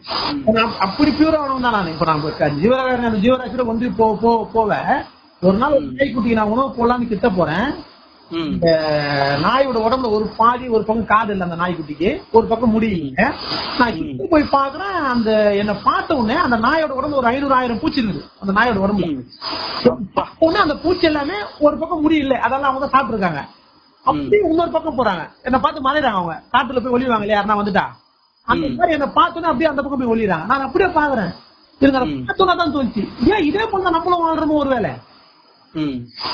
நான் அப்படி பியூரா ஆகணும் தான் நான். இப்ப நான் அந்த ஜீவராசியோட ஒன்றி போ போ- போவேன். ஒரு நாள் ஒரு நாய்க்குட்டிக்கு நான் உணவு போடலாம்னு கிட்ட போறேன். இந்த நாயோட உடம்புல ஒரு பாதி ஒரு பக்கம் காது இல்ல அந்த நாய்க்குட்டிக்கு ஒரு பக்கம் முடியல நான் போய் பாக்குறேன் அந்த என்ன பார்த்த உடனே அந்த நாயோட உடம்புல ஒரு ஐநூறு ஆயிரம் பூச்சி இருக்குது அந்த நாயோட உடம்புல. உடனே அந்த பூச்சி எல்லாமே ஒரு பக்கம் முடியல அதெல்லாம் அவங்க தான் சாப்பிட்டு இருக்காங்க அப்படியே இன்னொரு பக்கம் போறாங்க. என்ன பார்த்து மறைறாங்க அவங்க. காட்டுல போய் ஒளிவாங்க இல்லையா யாருன்னா வந்துட்டா? அந்த மாதிரி என்ன பார்த்தோன்னே அப்படியே அந்த பக்கம் போய் ஒளிறாங்க நான் அப்படியே பாக்குறேன் தான் தோணுச்சு. ஏன் இதே போல நம்மளும் வாழ்றோமோ ஒருவேளை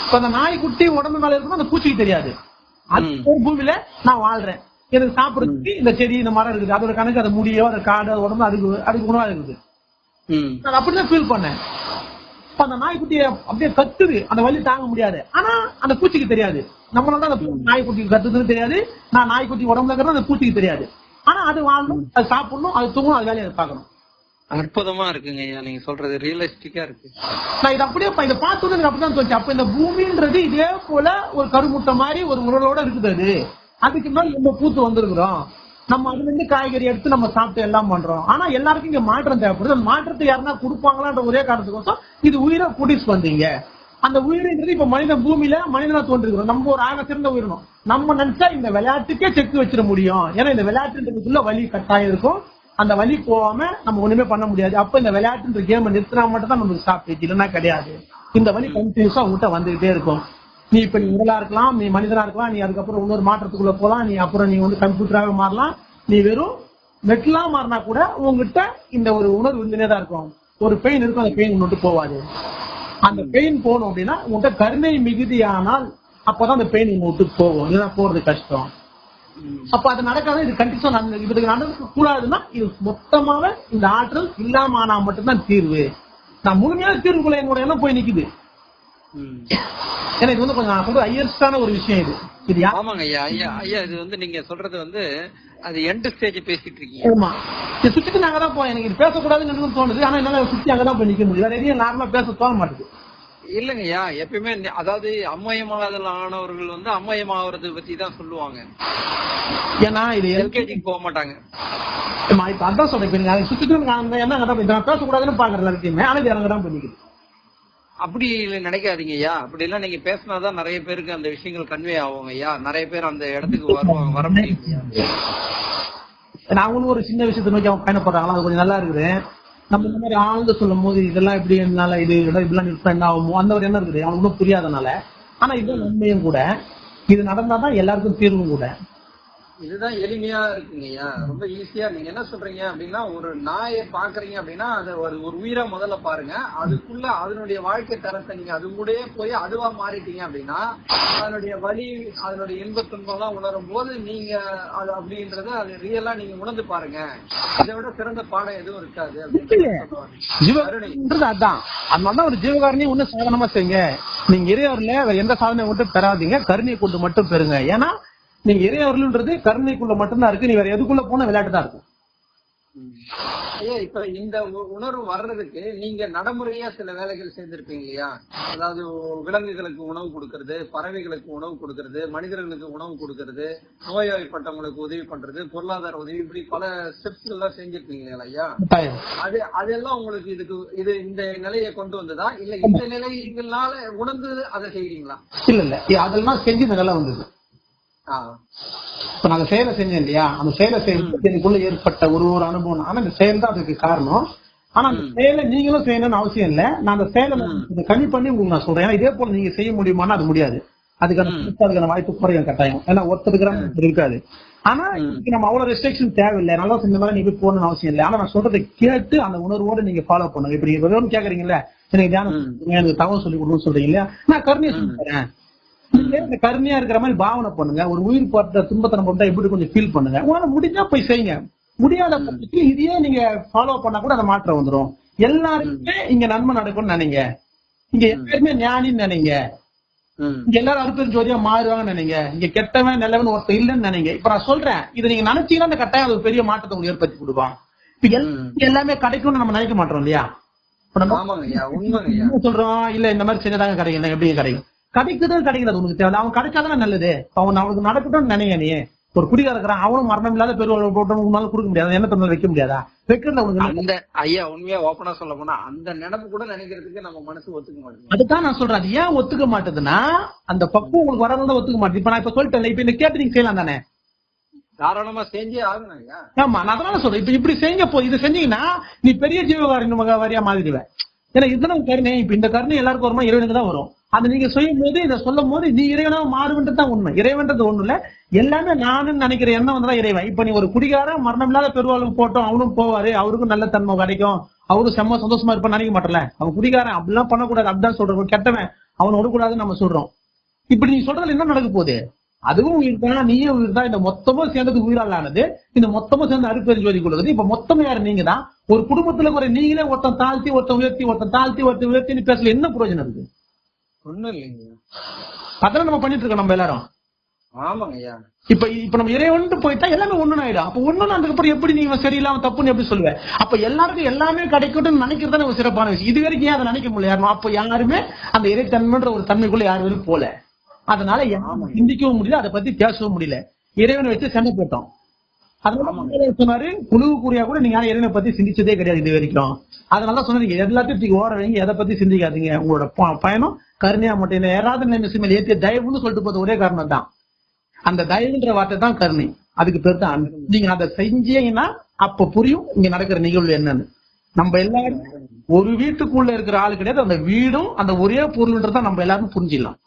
இப்ப அந்த நாய்க்குட்டி உடம்பு மேல இருக்கணும் அந்த பூச்சிக்கு தெரியாது. அது. ஒரு பூமியில நான் வாழ்றேன். எனக்கு சாப்பிடுறதுக்கு இந்த செடி இந்த மரம் இருக்குது. அதோட கணக்கு அது முடியோ அது காடு அது உடம்பு அதுக்கு அதுக்கு உணவா இருக்குது. நான் அப்படிதான் ஃபீல் பண்ணேன். இப்ப அந்த நாய்க்குட்டிய அப்படியே கத்துது. அந்த வலி தாங்க முடியாது. ஆனா அந்த பூச்சிக்கு தெரியாது. நம்மளால அந்த நாய்க்குட்டிக்கு கத்துதுன்னு தெரியாது. நான் நாய்க்குட்டி உடம்புல இருக்கிறது அந்த பூச்சிக்கு தெரியாது. ஆனா அது வாழணும் அது சாப்பிடணும் அது தூங்கணும் அது வேலையை அது பார்க்கணும். அற்புதமா இருக்குங்க ஐயா நீங்க சொல்றது ரியலிஸ்டிக்கா இருக்கு. நான் இதை அப்படியே இதை பார்த்தது எனக்கு அப்படிதான் தோணுச்சு. அப்ப இந்த பூமின்றது இதே போல ஒரு கருமுட்டை மாதிரி ஒரு உடலோட இருக்குது அது. அதுக்கு மேல நம்ம பூத்து வந்திருக்கிறோம். நம்ம அதுல இருந்து காய்கறி எடுத்து நம்ம சாப்பிட்டு எல்லாம் பண்றோம். ஆனா எல்லாருக்கும் இங்க மாற்றம் தேவைப்படுது. அந்த மாற்றத்தை யாருன்னா கொடுப்பாங்களான்ற ஒரே காரணத்துக்கோசம் இது உயிரை புடிச்சு வந்தீங்க. அந்த உயிரின்றது இப்ப மனித பூமியில மனிதனா தோன்றிருக்கிறோம். நம்ம ஒரு ஆக சிறந்த உயிரினம். நம்ம நினைச்சா இந்த விளையாட்டுக்கே செக் வச்சிட முடியும். ஏன்னா இந்த விளையாட்டுன்றதுக்குள்ள வலி கட்டாயம் இருக்கும். அந்த வலி போகாம நம்ம ஒண்ணுமே பண்ண முடியாது. அப்ப இந்த விளையாட்டுன்ற கேம் நிறுத்தினா மட்டும் தான் நமக்கு சாப்பிட்டு இல்லைன்னா கிடையாது. இந்த வலி கண்டினியூஸா உங்ககிட்ட வந்துகிட்டே இருக்கும். நீ இப்ப நீ உடலா இருக்கலாம் நீ மனிதனா இருக்கலாம் நீ அதுக்கப்புறம் இன்னொரு மாற்றத்துக்குள்ள போகலாம் நீ அப்புறம் நீ வந்து கம்ப்யூட்டராக மாறலாம். நீ வெறும் மெட்டலா மாறினா கூட உங்ககிட்ட இந்த ஒரு உணர்வு இருந்துனே தான் இருக்கும். ஒரு பெயின் இருக்கும் அந்த பெயின் மட்டும் போவாது அந்த பெயின் போகணும் அப்படின்னா உங்ககிட்ட கருணை மிகுதியானால் அப்பதான் அந்த பெயின் உங்க விட்டு போகும். இல்லைன்னா போறது கஷ்டம். அப்ப அது நடக்காத. இது கண்டிப்பா நடந்து இதுக்கு நடக்க கூடாதுன்னா இது மொத்தமாவே இந்த ஆற்றல் இல்லாம ஆனா மட்டும்தான் தீர்வு. நான் முழுமையான தீர்வுக்குள்ள என்னோட எண்ணம் போய் நிக்குது. ஏன்னா இது வந்து கொஞ்சம் ஹையஸ்டான ஒரு விஷயம் இது. இது யா- ஆமாங்க ஐயா ஐயா ஐயா இது வந்து நீங்க சொல்றது வந்து அது எண்ட் ஸ்டேஜ் பேசிட்டு இருக்கீங்க. ஆமா. சுத்திட்டு நாங்க தான் போய் எனக்கு இது பேசக்கூடாதுன்னு எனக்கு தோணுது. ஆனா என்னால சுத்தி அங்கதான் போய் நிக்க முடியும். வேற எதையும் நார்மலா பேச தோண மாட்டேங்குது இல்லங்க ஐயா எப்பயுமே அதாவது அம்மயமாதல் ஆனவர்கள் வந்து அம்மயமாவறது பத்தி தான் சொல்லுவாங்க. ஏன்னா இது எல்கேஜிக்கு போக மாட்டாங்க. அதான் சொல்றேன். இப்ப நீங்க சுத்திட்டு நான் என்ன பேசக்கூடாதுன்னு பாக்குறேன் எல்லாத்தையுமே ஆனா இது அங்கதான் போய் நிக்குது. அப்படி நினைக்காதீங்க ஐயா. அப்படி எல்லாம் நீங்க பேசினாதான் நிறைய பேருக்கு அந்த விஷயங்கள் கன்வே ஆகும் ஐயா. நிறைய பேர் அந்த இடத்துக்கு வருவாங்க. வர முடியும். ஐயா அவங்களும் ஒரு சின்ன விஷயத்தை நோக்கி அவங்க பயணப்படுறாங்களா அது கொஞ்சம் நல்லா இருக்குது. நம்ம இந்த மாதிரி ஆழ்ந்து சொல்லும் போது இதெல்லாம் எப்படி என்னால இது இதெல்லாம் இப்படிலாம் என்ன ஆகுமோ அந்த ஒரு எண்ணம் இருக்குது. அவங்களுக்கு புரியாதனால. ஆனா இது நன்மையும் கூட இது நடந்தாதான் எல்லாருக்கும் தீர்வும் கூட. இதுதான் எளிமையா இருக்குங்க ஐயா ரொம்ப ஈஸியா நீங்க என்ன சொல்றீங்க அப்படின்னா ஒரு நாயை பாக்குறீங்க அப்படின்னா அது ஒரு ஒரு உயிரா முதல்ல பாருங்க. அதுக்குள்ள அதனுடைய வாழ்க்கை தரத்தை நீங்க அது கூடயே போய் அதுவா மாறிட்டீங்க அப்படின்னா அதனுடைய வலி அதனுடைய இன்ப துன்பம் எல்லாம் உணரும் போது நீங்க அது அப்படின்றத அது ரியலா நீங்க உணர்ந்து பாருங்க. இதை விட சிறந்த பாடம் எதுவும் இருக்காது அப்படின்னு அதான். அதனாலதான் ஒரு ஜீவகாரணியை ஒண்ணு சாதனமா செய்யுங்க. நீங்க இறையவர்ல வேற எந்த சாதனையும் மட்டும் பெறாதீங்க. கருணையை கொண்டு மட்டும் பெறுங்க. ஏன்னா நீங்க இறையவர்கள்ன்றது கருணைக்குள்ள மட்டும்தான் இருக்கு. நீ வேற எதுக்குள்ள போனா விளையாட்டு தான் இருக்கும். ஐயா இப்ப இந்த உணர்வு வர்றதுக்கு நீங்க நடைமுறையா சில வேலைகள் செய்திருப்பீங்க இல்லையா? அதாவது விலங்குகளுக்கு உணவு கொடுக்கறது பறவைகளுக்கு உணவு கொடுக்கறது மனிதர்களுக்கு உணவு கொடுக்கறது நோய்வாய்ப்பட்டவங்களுக்கு உதவி பண்றது பொருளாதார உதவி இப்படி பல ஸ்டெப்ஸ் எல்லாம் செஞ்சிருப்பீங்க ஐயா? கட்டாயம். அது அதெல்லாம் உங்களுக்கு இதுக்கு இது இந்த நிலையை கொண்டு வந்ததா? இல்ல இந்த நிலைகளால உணர்ந்து அதை செய்றீங்களா? இல்ல இல்ல. அதெல்லாம் செஞ்சு இந்த நிலை வந்தது. இப்ப நாங்க செயலை செஞ்சேன் இல்லையா? அந்த செயலை செய்யும்போது எனக்குள்ள ஏற்பட்ட ஒரு ஒரு அனுபவம். ஆனா இந்த செயல் தான் அதுக்கு காரணம். ஆனா அந்த செயலை நீங்களும் செய்யணும்னு அவசியம் இல்ல. நான் அந்த செயலை நான் கம்மி பண்ணி உங்களுக்கு நான் சொல்றேன். ஏன்னா இதே போல நீங்க செய்ய முடியுமான்னா அது முடியாது. அதுக்கான அதுக்கான வாய்ப்பு குறையும் கட்டாயம். ஏன்னா ஒருத்தர் கிராம் ஒருத்தர் இருக்காது. ஆனா. இதுக்கு நம்ம அவ்வளவு ரெஸ்ட்ரிக்ஷன் தேவையில்லை. நல்லா செஞ்ச மாதிரி நீங்க போய் போகணும்னு அவசியம் இல்லை. ஆனா நான் சொல்றதை கேட்டு அந்த உணர்வோட நீங்க ஃபாலோ பண்ணுங்க இப்ப நீங்க வெறும் கேக்குறீங்கல்ல. எனக்கு தியானம் எனக்கு தகவல் சொல்லி கொடுன்னு சொல்றீங்க இல்லையா? நான் கருணையை சொல்லி தரேன் நீங்க இந்த கருணையா இருக்கிற மாதிரி பாவனை பண்ணுங்க. ஒரு உயிர் பார்த்த துன்பத்தை நம்ம எப்படி கொஞ்சம் ஃபீல் பண்ணுங்க. உங்களால முடிஞ்சா போய் செய்யுங்க. முடியாத பட்சத்தில் இதையே நீங்க ஃபாலோ பண்ணா கூட அந்த மாற்றம் வந்துரும். எல்லாருக்குமே இங்க நன்மை நடக்கும்னு நினைங்க. இங்க எல்லாருமே ஞானின்னு நினைங்க. இங்க எல்லாரும் அறுப்பெரும் ஜோதியா மாறுவாங்கன்னு நினைங்க. இங்க கெட்டவன் நல்லவன் ஒருத்தர் இல்லைன்னு நினைங்க. இப்ப நான் சொல்றேன். இதை நீங்க நினைச்சீங்கன்னா அந்த கட்டாயம் ஒரு பெரிய மாற்றத்தை உங்களுக்கு ஏற்படுத்தி கொடுப்பான் இப்ப. எல்லாமே கிடைக்கும்னு நம்ம நினைக்க மாட்டோம் இல்லையா? சொல்றோம்? இல்ல இந்த மாதிரி செஞ்சதாங்க கிடைக்கல எப்படி கிடைக்கும்? கிடைக்குது கிடைக்கிறது உனக்கு தேவை அவன் கிடைச்சாதான் நல்லது. அவன் அவனுக்கு நடக்கட்டும்னு நினைங்க நீ. ஒரு குடிகார இருக்கிறான் அவனும் மரணம் இல்லாத பெருவாள் போட்டு உன்னால கொடுக்க முடியாது. என்ன தந்தாலும் வைக்க முடியாதா? வைக்கிறதுல உனக்கு அந்த ஐயா உண்மையா ஓப்பனா சொல்ல போனா அந்த நினைப்பு கூட நினைக்கிறதுக்கு நம்ம மனசு ஒத்துக்க மாட்டேங்குது. அதுதான் நான் சொல்றேன். அது ஏன் ஒத்துக்க மாட்டேதுன்னா அந்த பக்குவம் உங்களுக்கு வரதான் ஒத்துக்க மாட்டேது. இப்ப நான் இப்ப சொல்லிட்டேன் இப்ப இந்த கேட்டு நீங்க செய்யலாம் தானே? தாராளமா செஞ்சே ஆகணும் ஆமா நான் அதனால சொல்றேன். இப்ப இப்படி செஞ்ச போ இது செஞ்சீங்கன்னா நீ பெரிய ஜீவகாரி வரியா மாதிரிவ ஏன்னா இதுதான் கருணை இப்ப இந்த கருணை எல்லாருக்கும் வருமா? இறைவனுக்கு தான் வரும். அது நீங்க செய்யும் போது இதை சொல்லும் போது நீ இறைவனா மாறுன்றது தான் உண்மை. இறைவன்றது ஒண்ணு இல்ல. எல்லாமே நானும் நினைக்கிற எண்ணம் வந்தா இறைவன். இப்ப நீ ஒரு குடிகாரன் மரணம் இல்லாத பெருவாளும் போட்டோம் அவனும் போவாரு. அவருக்கும் நல்ல தன்மை கிடைக்கும். அவரும் செம்ம சந்தோஷமா இருப்பான்னு நினைக்க மாட்டல அவன் குடிகாரன். அப்படிலாம் பண்ணக்கூடாது. அப்படிதான் சொல்றோம். கெட்டவன். அவன் விடக்கூடாதுன்னு நம்ம சொல்றோம். இப்படி நீ சொல்றதுல என்ன நடக்க போகுது? அதுவும் உயிர் தான்? நீயும் உயிர் தான். இந்த மொத்தமும் சேர்ந்தது உயிராளானது. இந்த மொத்தமும் சேர்ந்து அறுப்பெரு ஜோதி கொடுக்குது இப்ப மொத்தம் யாரு? நீங்க தான். ஒரு குடும்பத்துல ஒரு நீங்களே ஒருத்தன் தாழ்த்தி ஒருத்தன் உயர்த்தி ஒருத்தன் தாழ்த்தி ஒருத்தன் உயர்த்தி பேசல என்ன பிரயோஜனம் இருக்கு? ஒண்ணும் இல்லைங்க. அதான் நம்ம பண்ணிட்டு இருக்கோம் நம்ம எல்லாரும். ஆமாங்க ஐயா இப்ப இப்ப நம்ம இறைவன் போயிட்டா எல்லாமே ஒண்ணு ஆயிடும் அப்ப ஒண்ணு அதுக்கப்புறம் எப்படி நீ சரியில்லாம தப்புன்னு எப்படி சொல்லுவேன் அப்ப எல்லாருக்கும் எல்லாமே கிடைக்கட்டும்னு நினைக்கிறது தானே ஒரு சிறப்பான விஷயம். இது வரைக்கும் ஏன் அதை நினைக்க முடியல? யாரும் அப்ப யாருமே அந்த இறைத்தன்மைன்ற ஒரு தன்மைக்குள்ள யாரும் போல. அதனால சிந்திக்கவும் முடியல அதை பத்தி பேசவும் முடியல. இறைவனை வச்சு சண்டை போட்டோம். சொன்னாரு? குழுவு கூறியா கூட நீங்க யாரும் இறைவனை பத்தி சிந்திச்சதே கிடையாது இது வரைக்கும் அதனால தான் சொன்னீங்க எல்லாத்தையும் தூக்கி ஓர வைங்க எதை பத்தி சிந்திக்காதீங்க. உங்களோட பயணம் கருணையா மட்டும் இல்லை யாராவது நிமிஷம் ஏத்தி தயவுன்னு சொல்லிட்டு போது ஒரே காரணம் தான். அந்த தயவுன்ற வார்த்தை தான் கருணை. அதுக்கு பேர் தான். நீங்க அதை செஞ்சீங்கன்னா அப்ப புரியும் இங்க நடக்கிற நிகழ்வு என்னன்னு. நம்ம எல்லாரும் ஒரு வீட்டுக்குள்ள இருக்கிற ஆளு கிடையாது அந்த வீடும் அந்த ஒரே பொருள்ன்றத நம்ம எல்லாரும் புரிஞ்சிடலாம்.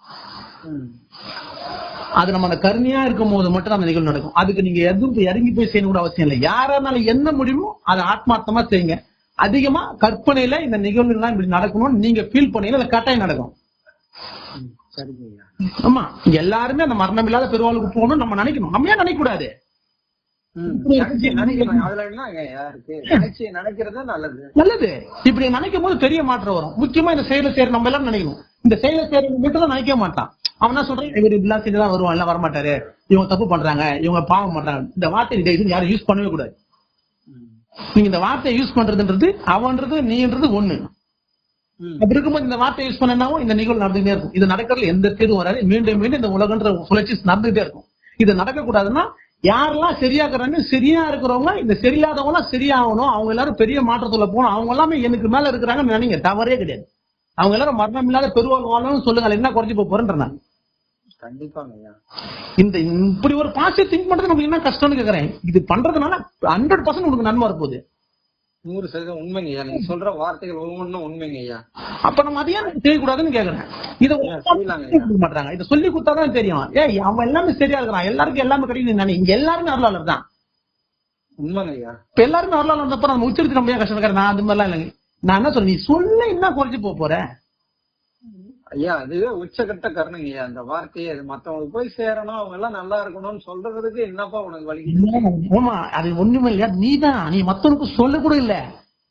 அது நம்ம அந்த கருணையா இருக்கும் போது மட்டும் அந்த நிகழ்வு நடக்கும். அதுக்கு நீங்க எதுவும் இறங்கி போய் செய்யணும் கூட அவசியம் இல்லை. யாரானாலும் என்ன முடியுமோ அதை ஆத்மார்த்தமா செய்யுங்க. அதிகமா கற்பனையில இந்த நிகழ்வுலாம் இப்படி நடக்கணும்னு நீங்க ஃபீல் பண்ணீங்கன்னா அது கட்டாயம் நடக்கும். ஆமா. எல்லாருமே அந்த மரணம் இல்லாத பெருவாளுக்கு போகணும்னு நம்ம நினைக்கணும். நம்ம ஏன் நினைக்க கூடாது நல்லது. நல்லது. இப்படி நினைக்கும் போது பெரிய மாற்றம் வரும். முக்கியமா இந்த செயலை செய்யற நம்ம எல்லாரும் நினைக்கணும். இந்த செயலை செய்யற மட்டும் தான் நினைக்க மாட்டான். அவன் என்ன சொல்றான்? இவர் இப்படிலாம் செஞ்சுதான் வருவான் எல்லாம் வரமாட்டாரு. இவங்க தப்பு பண்றாங்க இவங்க பாவம் பண்றாங்க. இந்த வார்த்தை இதை யாரும் யூஸ் பண்ணவே கூடாது. நீங்க இந்த வார்த்தையை யூஸ் பண்றதுன்றது அவன்றது நீன்றது ஒண்ணு. அப்படி இருக்கும்போது இந்த வார்த்தை யூஸ் பண்ணனாவும் இந்த நிகழ்வு நடந்துகிட்டே இருக்கும். இது நடக்கிறதுல எந்த தீர்வும் வராது. மீண்டும் மீண்டும் இந்த உலகன்ற சுழற்சி நடந்துகிட்டே இருக்கும். இது நடக்க கூடாதுன்னா யாரெல்லாம் சரியாக்குறாங்க சரியா இருக்கிறவங்க இந்த சரியில்லாதவங்க எல்லாம் சரியாகணும். அவங்க எல்லாரும் பெரிய மாற்றத்துல போகணும். அவங்க எல்லாமே எனக்கு மேல இருக்கிறாங்கன்னு நினைங்க. தவறே கிடையாது. அவங்க எல்லாரும் மரணம் இல்லாத பெருவாள் வாழணும்னு சொல்லுங்க என்ன குறைஞ்சு போக போறேன்ற நான் கண்டிப்பாங்க ஐயா இந்த இப்படி ஒரு பாசிட்டிவ் திங்க் பண்றது நமக்கு என்ன கஷ்டம்னு கேக்குறேன். இது பண்றதுனால ஹண்ட்ரட் பர்சன்ட் உனக்கு நன்மை வரப்போகுது. நூறு சதவீதம் உண்மைங்க ஐயா. நீங்க சொல்ற வார்த்தைகள் ஒவ்வொன்றும் உண்மைங்க ஐயா. அப்ப நம்ம அதை ஏன் செய்யக்கூடாதுன்னு கேக்குறேன். இதை மாட்டாங்க. இதை சொல்லி கொடுத்தாதான் தெரியும். ஏய் அவன் எல்லாமே சரியா இருக்கிறான். எல்லாருக்கும் எல்லாமே கிடைக்கும் நினை இங்க எல்லாருமே அருளாளர் தான். உண்மைங்க ஐயா. இப்ப எல்லாருமே அருளாளர் இருந்தப்ப நம்ம உச்சரித்து நம்ம ஏன் கஷ்டப்படுறேன் நான் அது மாதிரிலாம் இல்லைங்க. நான் என்ன சொல்றேன்? நீ சொல்ல என்ன குறைஞ்சு போக போற? ஐயா அதுவே உச்சகட்ட கருணைங்க ஐயா. அந்த வார்த்தையை அது மத்தவங்களுக்கு போய் சேரணும் அவங்க எல்லாம் நல்லா இருக்கணும்னு சொல்றதுக்கு என்னப்பா உனக்கு வலி ஆமா அது ஒண்ணுமே இல்லையா நீதான். நீ மத்தவனுக்கு சொல்ல கூட இல்ல.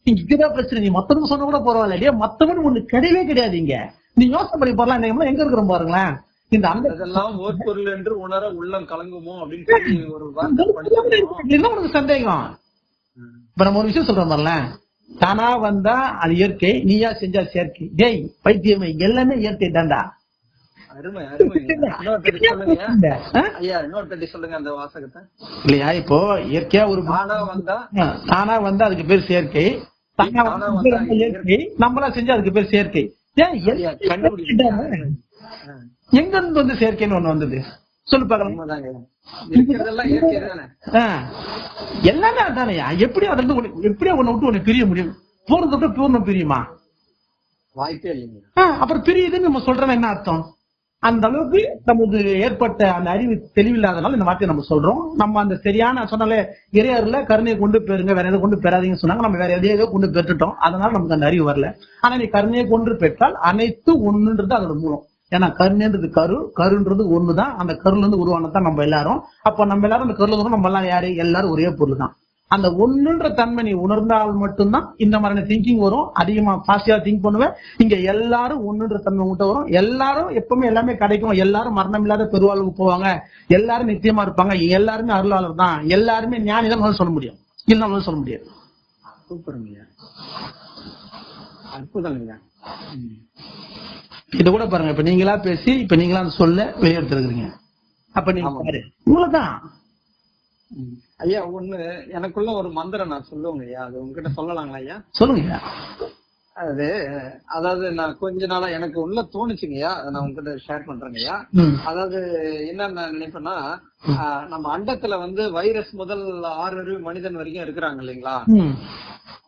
நீ இங்கதான் பிரச்சனை. நீ மத்தவனுக்கு சொன்ன கூட பரவாயில்ல. இல்லையா மத்தவனுக்கு ஒண்ணு கிடையவே கிடையாது இங்க. நீ யோசனை பண்ணி பாருலாம். இன்னைக்கு எங்க இருக்கிறோம் பாருங்களேன். இந்த அந்த அதெல்லாம் ஓர் பொருள் என்று உணர உள்ளம் கலங்குமோ அப்படின்னு சொல்லி ஒரு வார்த்தை உனக்கு சந்தேகம். இப்ப நம்ம ஒரு விஷயம் சொல்றோம் பாருங்களேன். தானா வந்தா அது இயற்கை நீயா செஞ்சா செயற்கை. டேய் பைத்தியமே எல்லாமே இயற்கை வாசகத்தை. இல்லையா இப்போ இயற்கையா ஒரு தானா வந்தா அதுக்கு பேர் செயற்கை. இயற்கை. நம்மளா செஞ்சா அதுக்கு பேர் செயற்கை. எங்க இருந்து வந்து செயற்கைன்னு ஒண்ணு வந்தது? சொல்லு பார்க்கலாம். எல்லாமே அதானயா எப்படி அதுல இருந்து உனக்கு- எப்படியா உன்னை விட்டு உனக்கு பிரிய முடியும். பூர்ணத்தை விட்டு பூர்ணம் பிரியுமா? வாய்ப்பே இல்லைங்க. அப்புறம் பிரியுதுன்னு நம்ம சொல்றோம் என்ன அர்த்தம்? அந்த அளவுக்கு நமக்கு ஏற்பட்ட அந்த அறிவு தெளிவில்லாதனால இந்த வார்த்தையை நம்ம சொல்றோம். நம்ம அந்த சரியான சொன்னாலே இறையர்ல கருணையை கொண்டு போயிருங்க வேற எதை கொண்டு பெறாதீங்கன்னு சொன்னாங்க. நம்ம வேற எதையோ கொண்டு பெற்றுட்டோம். அதனால நமக்கு அந்த அறிவு வரல. ஆனா நீ கருணையை கொண்டு பெற்றால் அனைத்து ஒண்ணுன்றது அதோட மூலம். ஏன்னா கருணைன்றது கரு கருன்றது ஒண்ணுதான். அந்த கருல இருந்து உருவானதான் நம்ம எல்லாரும். அப்ப நம்ம எல்லாரும் அந்த கருல நம்ம எல்லாம் யாரு? எல்லாரும் ஒரே பொருள் தான் அந்த ஒண்ணுன்ற தன்மை நீ உணர்ந்தால் மட்டும்தான் இந்த மாதிரியான திங்கிங் வரும். அதிகமா பாசிட்டிவா திங்க் பண்ணுவேன். இங்க எல்லாரும் ஒண்ணுன்ற தன்மை மட்டும் வரும். எல்லாரும் எப்பவுமே எல்லாமே கிடைக்கும். எல்லாரும் மரணம் இல்லாத பெருவாழ்வு போவாங்க. எல்லாரும் நித்தியமா இருப்பாங்க. எல்லாருமே அருளாளர் தான். எல்லாருமே ஞானி தான் சொல்ல முடியும். இல்லைன்னா சொல்ல முடியாது சூப்பர் அற்புதங்கய்யா இது கூட பாருங்க. இப்ப நீங்களா பேசி இப்ப நீங்களா அந்த சொல்ல வெளியெடுத்துருக்கீங்க அப்ப நீங்க ம். ஐயா ஒண்ணு எனக்குள்ள ஒரு மந்திரம் நான் சொல்லுவேங்க ஐயா. அது உங்ககிட்ட சொல்லலாங்களா ஐயா? சொல்லுங்க அது அதாவது நான் கொஞ்ச நாளா எனக்கு உள்ள தோணுச்சுங்கய்யா அதை நான் உங்ககிட்ட ஷேர் பண்றேங்கய்யா. அதாவது என்ன நான் நினைப்பேன்னா நம்ம அண்டத்துல வந்து வைரஸ் முதல் ஆறு அறிவு மனிதன் வரைக்கும் இருக்கிறாங்க இல்லைங்களா.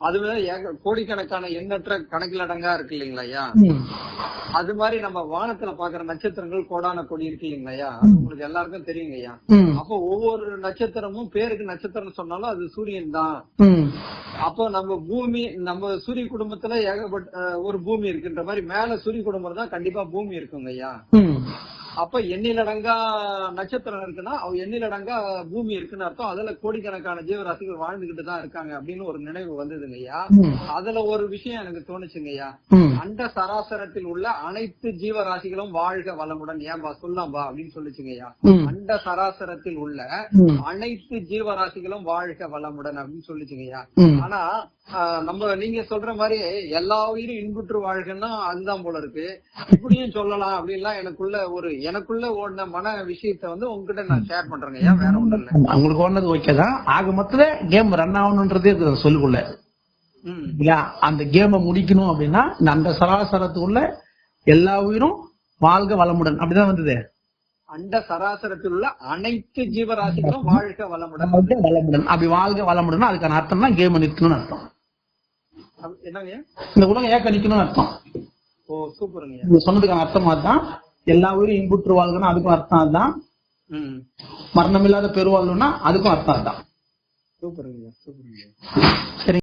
அதுவே ஏக கோடிக்கணக்கான எண்ணற்ற கணக்கில் அடங்கா இருக்கு இல்லைங்களா ஐயா. அது மாதிரி நம்ம வானத்துல பாக்குற நட்சத்திரங்கள் கோடான கோடி இருக்கு இல்லைங்களா ஐயா உங்களுக்கு எல்லாருக்கும் தெரியுங்க ஐயா. அப்போ ஒவ்வொரு நட்சத்திரமும் பேருக்கு நட்சத்திரம் சொன்னாலும் அது சூரியன் தான். அப்போ நம்ம பூமி நம்ம சூரிய குடும்பத்துல ஏகப்பட்ட ஒரு பூமி இருக்குன்ற மாதிரி மேல சூரிய குடும்பம் தான் கண்டிப்பா பூமி இருக்குங்க ஐயா அப்ப எண்ணிலடங்கா நட்சத்திரம் இருக்குன்னா அவ எண்ணிலடங்கா பூமி இருக்குன்னு அர்த்தம் அதுல கோடிக்கணக்கான ஜீவராசிகள் வாழ்ந்துகிட்டு தான் இருக்காங்க அப்படின்னு ஒரு நினைவு வந்ததுங்க ஐயா. அதுல ஒரு விஷயம் எனக்கு தோணுச்சுங்க ஐயா ம். அண்ட சராசரத்தில் உள்ள அனைத்து ஜீவராசிகளும் வாழ்க வளமுடன் ஏன்பா சொல்லாம்பா அப்படின்னு சொல்லுச்சுங்க ஐயா ம். அண்ட சராசரத்தில் உள்ள. அனைத்து ஜீவராசிகளும் வாழ்க வளமுடன் அப்படின்னு சொல்லுச்சுங்க ஐயா ம். ஆனா நம்ம நீங்க சொல்ற மாதிரி எல்லா உயிரும் இன்புற்று வாழ்கன்னா அதுதான் போல இருக்கு இப்படியும் சொல்லலாம் அப்படின்லாம் எனக்குள்ள ஒரு எனக்குள்ள ஓடின மன விஷயத்த வந்து உங்ககிட்ட நான் ஷேர் பண்றேங்க. ஐயா வேற ஒண்ணும் இல்ல? உங்களுக்கு ஒண்ணது ஓகே தான். ஆக மொத்தத்துல கேம் ரன் ஆகணுன்றதே சொல்லுக்குள்ள. இல்லையா? அந்த கேமை முடிக்கணும் அப்படின்னா அந்த சராசரத்துக்குள்ள எல்லா உயிரும் வாழ்க வளமுடன். அப்படிதான் வந்தது. அண்ட சராசரத்தில் உள்ள அனைத்து ஜீவராசிகளும் வாழ்க வளமுடன். வளமுடன். அப்படி வாழ்க வளமுடன் அதுக்கான அர்த்தம் தான் கேம் நிற்கணும்னு அர்த்தம். என்னங்க? இந்த உலகம் ஏக்க நிக்கணும்னு அர்த்தம். ஓ சூப்பருங்க. சொன்னதுக்கான அர்த்தம் அதுதான். எல்லா உயிரும் இன்புற்று வாழ்கணும் அதுக்கும் அர்த்தம் அதுதான். ம். மரணம் இல்லாத பெருவாழ்வுனா அதுக்கும் அர்த்தம் அதுதான். சூப்பருங்க சூப்பருங்க சரி.